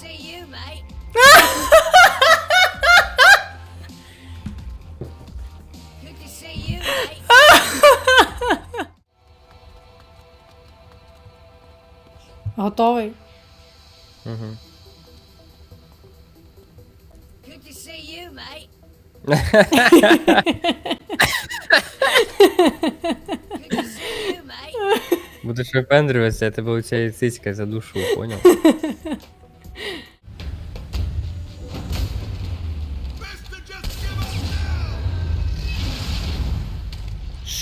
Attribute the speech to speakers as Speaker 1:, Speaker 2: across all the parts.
Speaker 1: see you, mate. Good to see you, mate.
Speaker 2: Готовий?
Speaker 3: Угу.
Speaker 1: Good to see you, mate. Good to see you, mate.
Speaker 3: Будеш випендрюватися, я тебе оцією цицькою задушу, поняв?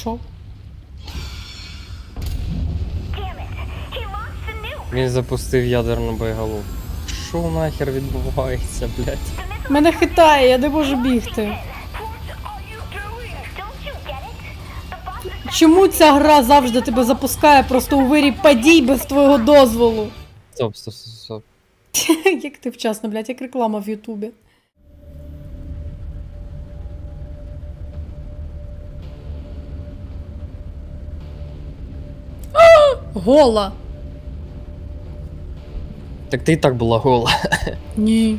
Speaker 4: Nuke!
Speaker 3: Він запустив ядерну боєголовку. Що нахер відбувається, блядь?
Speaker 2: Мене хитає, я не можу бігти. Чому ця гра завжди тебе запускає просто у вирі падій без твого дозволу?
Speaker 3: Стоп, стоп, стоп, стоп.
Speaker 2: Як ти вчасно, блядь, як реклама в Ютубі. Гола.
Speaker 3: Так ти і так була гола.
Speaker 2: Ні.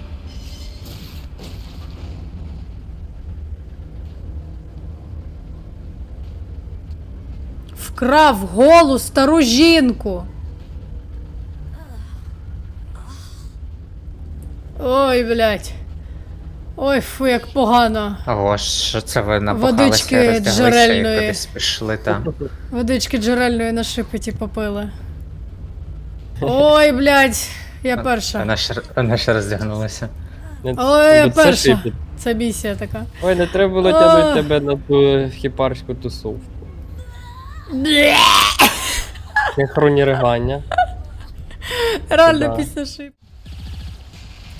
Speaker 2: Вкрав голу стару жінку. Ой, блядь. Ой, фу, як погано.
Speaker 5: Ого, що це ви напахалися,
Speaker 2: Водички
Speaker 5: і
Speaker 2: джерельної.
Speaker 5: кудись пішли там.
Speaker 2: Водички джерельної на шипиті попили. Ой, блядь, я перша.
Speaker 5: Вона ще, вона ще роздягнулася.
Speaker 2: Ой, я
Speaker 3: Це
Speaker 2: перша.
Speaker 3: шипіт.
Speaker 2: Це місія така.
Speaker 3: Ой, не треба було
Speaker 2: А.
Speaker 3: тягнути тебе на ту хіпарську тусовку. Синхронні ригання.
Speaker 2: Реально
Speaker 3: Да.
Speaker 2: після шип.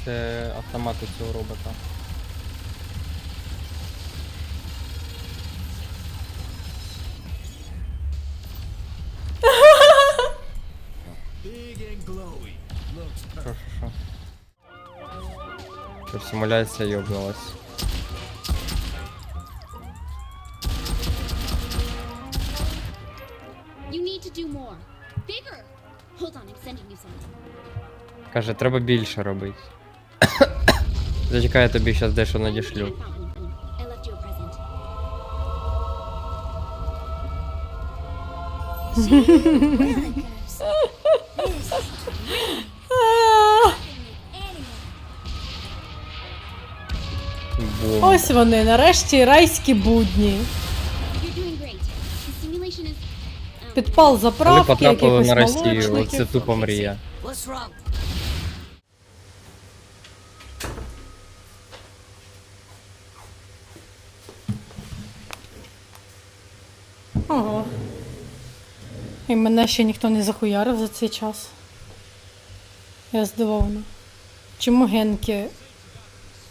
Speaker 3: Це автомат у цього робота.
Speaker 6: Hold on, I'm sending you something.
Speaker 3: Каже, треба більше робити. Зачекай, я тобі зараз дещо надішлю.
Speaker 2: Ось вони, нарешті райські будні. Підпал
Speaker 3: Коли
Speaker 2: заправки,
Speaker 3: потрапили
Speaker 2: якихось
Speaker 3: на Росію,
Speaker 2: молочників.
Speaker 3: тупо мрія.
Speaker 2: Ого. І мене ще ніхто не захуярив за цей час. Я здивована. Чому генки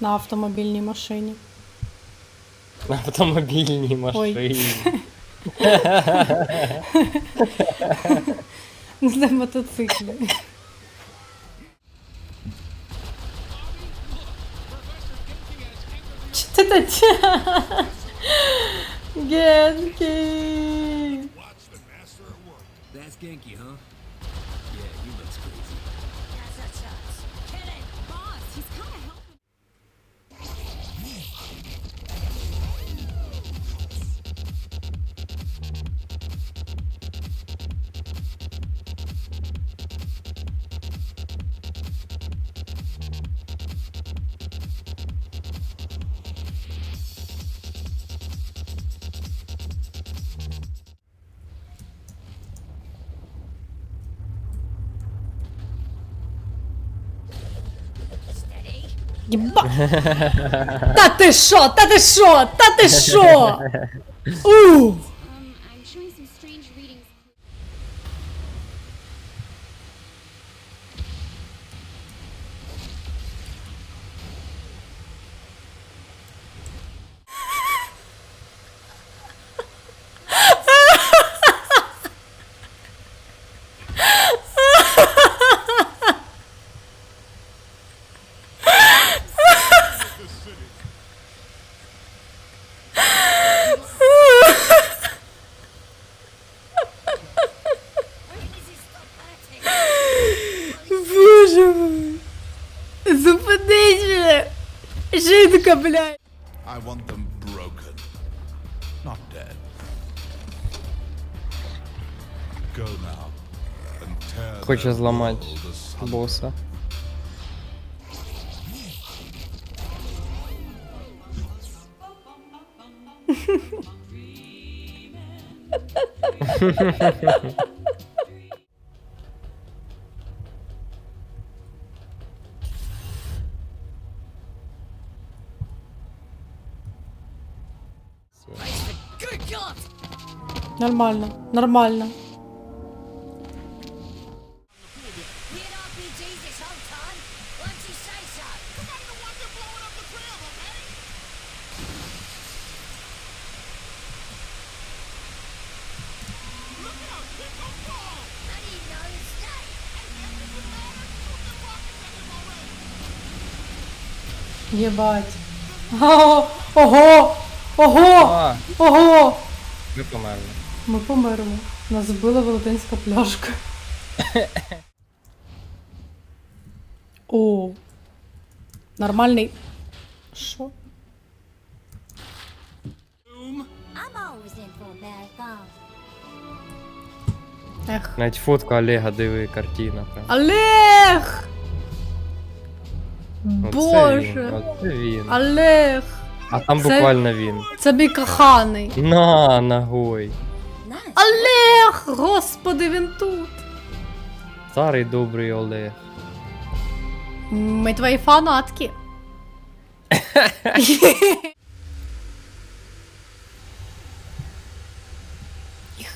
Speaker 2: на автомобільній машині?
Speaker 3: На автомобільній машині.
Speaker 2: На мотоциклі. Генки.
Speaker 7: That's Genki, huh?
Speaker 2: Єба. Та ти що? Та ти що? Та ти що? У!
Speaker 6: Боже мой. Зупинись мене.
Speaker 2: Жінка, блядь.
Speaker 8: I want them broken, not dead. Go now
Speaker 3: Хоче зламати боса.
Speaker 2: Нормально, нормально. Єбать. Ого, ого, ого,
Speaker 3: А,
Speaker 2: ого.
Speaker 3: ви померли.
Speaker 2: Ми померли. Нас збила велетенська пляшка. О. Нормальний. Що?
Speaker 1: I'm always in for a marathon.
Speaker 2: Ех.
Speaker 3: Навіть фотка Олега диви, картина. Прям.
Speaker 2: Олег! Боже.
Speaker 3: Оце він.
Speaker 2: Олег!
Speaker 3: А там
Speaker 2: Це-
Speaker 3: буквально він.
Speaker 2: Це мій коханий.
Speaker 3: На, ногой.
Speaker 2: Олег! Господи, він тут.
Speaker 3: Старий добрий Олег.
Speaker 2: Ми твої фанатки.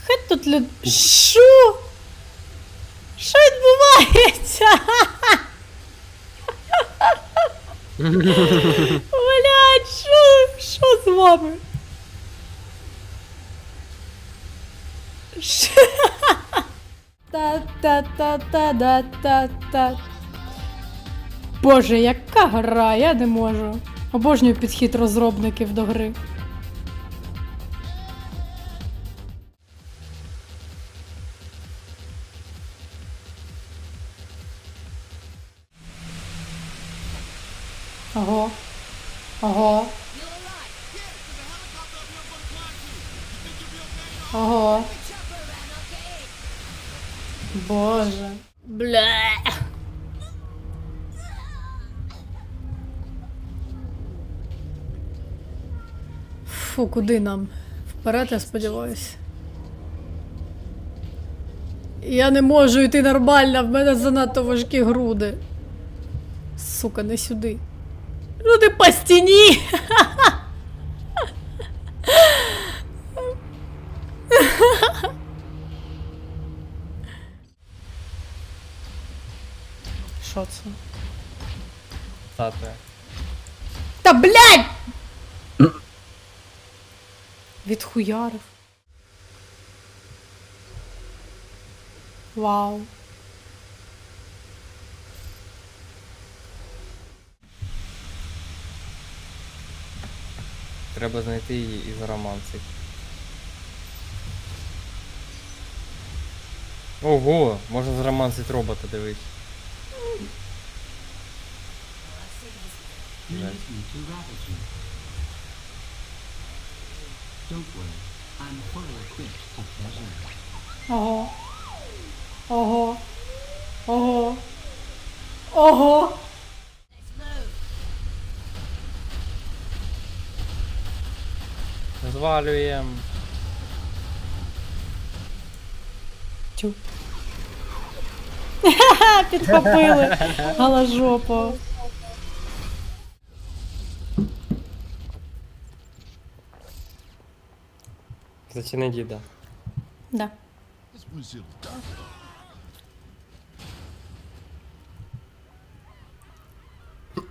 Speaker 2: Хай тут люд... Що? Що відбувається? Блядь, що? Що з вами? Та-та-та-та-та-та-та. Боже, яка гра, я не можу. Обожнюю підхід розробників до гри. Боже. Бля. Фу, куди нам? Вперед, я сподіваюся. Я не можу йти нормально, в мене занадто важкі груди. Сука, не сюди. Ну ти по стіні! Що це?
Speaker 3: Статуя.
Speaker 2: Та блядь! Відхуярив. Вау.
Speaker 3: Треба знайти її і зароманцить. Ого, можна зароманцить робота,
Speaker 2: Ого. Ого. Ого. Ого.
Speaker 3: Звалюєм.
Speaker 2: Тю. Ха, підхопили. Галожопа.
Speaker 3: Зачини діда.
Speaker 2: Да.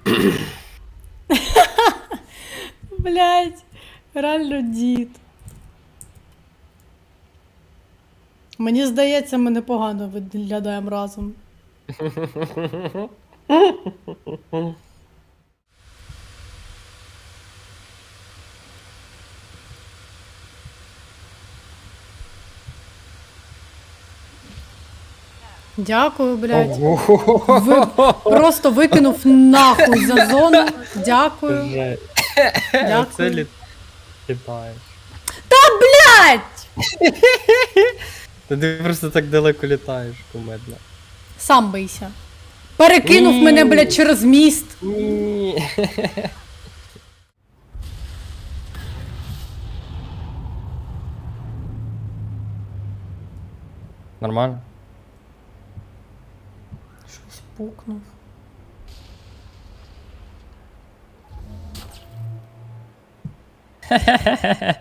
Speaker 2: Блять, реально дід. Мені здається, ми непогано виглядаємо разом. Дякую, блядь. Ви... Просто викинув нахуй за зону. Дякую. Дякую.
Speaker 3: Це літ... літаєш.
Speaker 2: Блядь!
Speaker 3: Та ти просто так далеко літаєш, кумедно.
Speaker 2: Сам бийся. Перекинув
Speaker 3: Ні.
Speaker 2: мене, блядь, через міст.
Speaker 3: Ні. Нормально?
Speaker 2: Пукнув.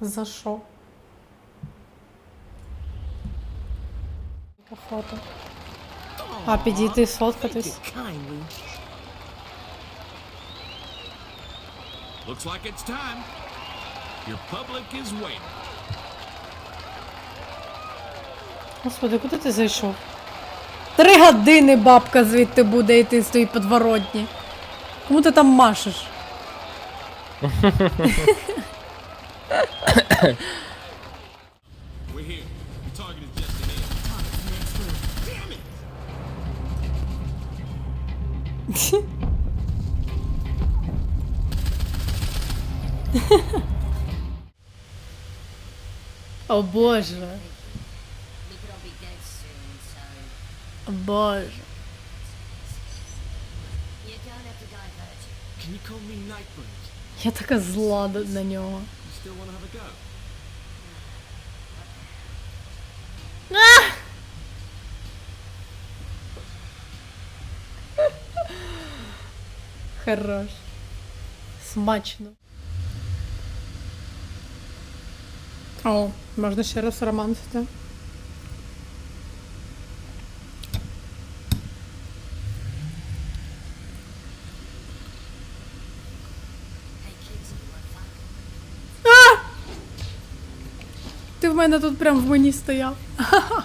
Speaker 2: За що? Фото. А, підійти сфоткатись.
Speaker 8: Looks like it's time. Your public is waiting.
Speaker 2: Господи, куди ти зайшов? Три години бабка звідти буде йти з тої подворотні. Кому ти там машеш?
Speaker 8: We're here. Your target is just ahead. Damn it!
Speaker 2: О боже.
Speaker 1: We could all be dead soon, so
Speaker 2: О боже.
Speaker 1: you don't have to divert.
Speaker 7: Can you call me Nightbird?
Speaker 2: Я така зла до- на нього.
Speaker 7: You still want to have a go?
Speaker 2: Хорош. Смачно. О, можна ще раз романсити.
Speaker 1: Hey kids, you want fun?
Speaker 2: Ти в мене тут прям в мені стояв.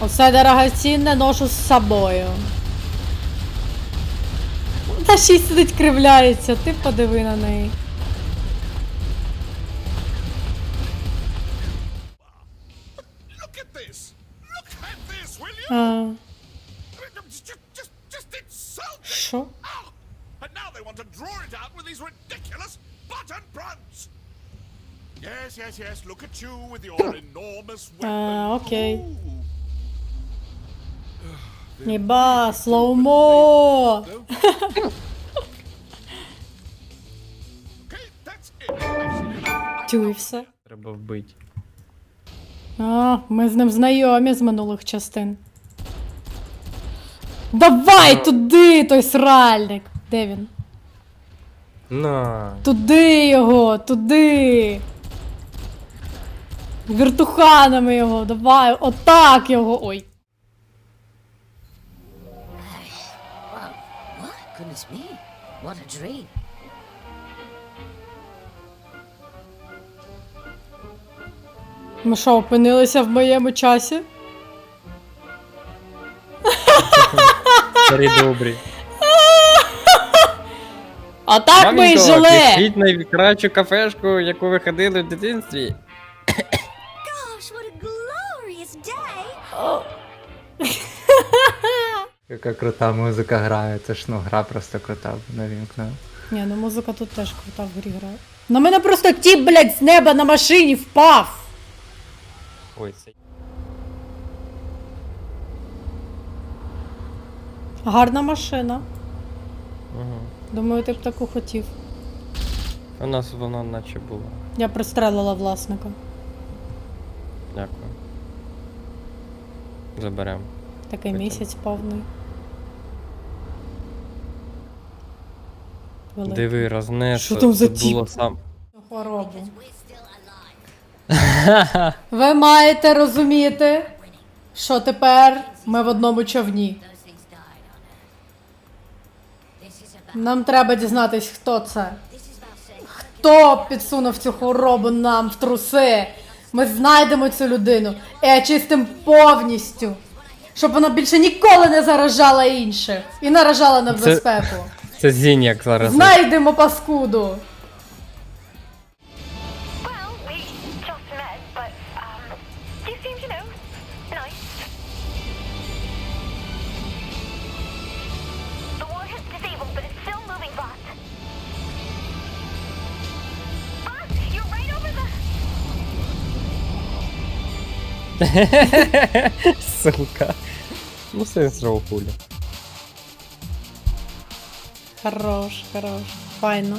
Speaker 2: Оце дорогоцінне ношу з собою. Та ще й сидить кривляється, ти подиви на неї.
Speaker 8: Look at this! Look at this, will you?
Speaker 2: А,
Speaker 8: Just, just, just insult me!
Speaker 2: що?
Speaker 8: Oh, and now they want to draw it out with these ridiculous button fronts! Yes, yes, yes, look at you with your enormous weapon.
Speaker 2: Слоумо!
Speaker 8: Okay, that's it.
Speaker 2: Тю і все.
Speaker 3: Треба вбити.
Speaker 2: А, ми з ним знайомі з минулих частин. Давай туди, той сральник! Де він?
Speaker 3: На.
Speaker 2: Туди його, туди. Віртуханами його, давай, отак його. Ой.
Speaker 1: Goodness me. What a dream.
Speaker 2: Ми що, опинилися в моєму часі?
Speaker 3: Старі добрі.
Speaker 2: А так ми і
Speaker 3: Мамінько,
Speaker 2: жили!
Speaker 3: пішіть найкращу кафешку, яку ви ходили в дитинстві.
Speaker 1: Gosh, what a glorious day!
Speaker 5: Яка крута музика грає, це ж ну гра просто крута, навімкнув.
Speaker 2: Ні, ну музика тут теж крута в грі грає. На мене просто тіп, блядь, з неба на машині впав!
Speaker 3: Ой, це.
Speaker 2: Гарна машина.
Speaker 3: Угу.
Speaker 2: Думаю, ти б таку хотів.
Speaker 3: У нас воно наче було.
Speaker 2: Я пристрелила власника.
Speaker 3: Дякую. Заберемо.
Speaker 2: Такий
Speaker 3: Потім.
Speaker 2: місяць повний. Великий.
Speaker 3: Диви, рознесло.
Speaker 2: Що там за
Speaker 3: Тут було сам.
Speaker 2: Хворобу. Ви маєте розуміти, що тепер ми в одному човні. Нам треба дізнатись, хто це. Хто підсунув цю хворобу нам в труси? Ми знайдемо цю людину і очистимо повністю, щоб вона більше ніколи не заражала інших і наражала на
Speaker 3: Це-
Speaker 2: безпеку.
Speaker 3: Це Зіньяк зараз.
Speaker 2: Знайдемо паскуду.
Speaker 3: Сука. Ну сенс хулі.
Speaker 2: Хорош, хорош. Файно.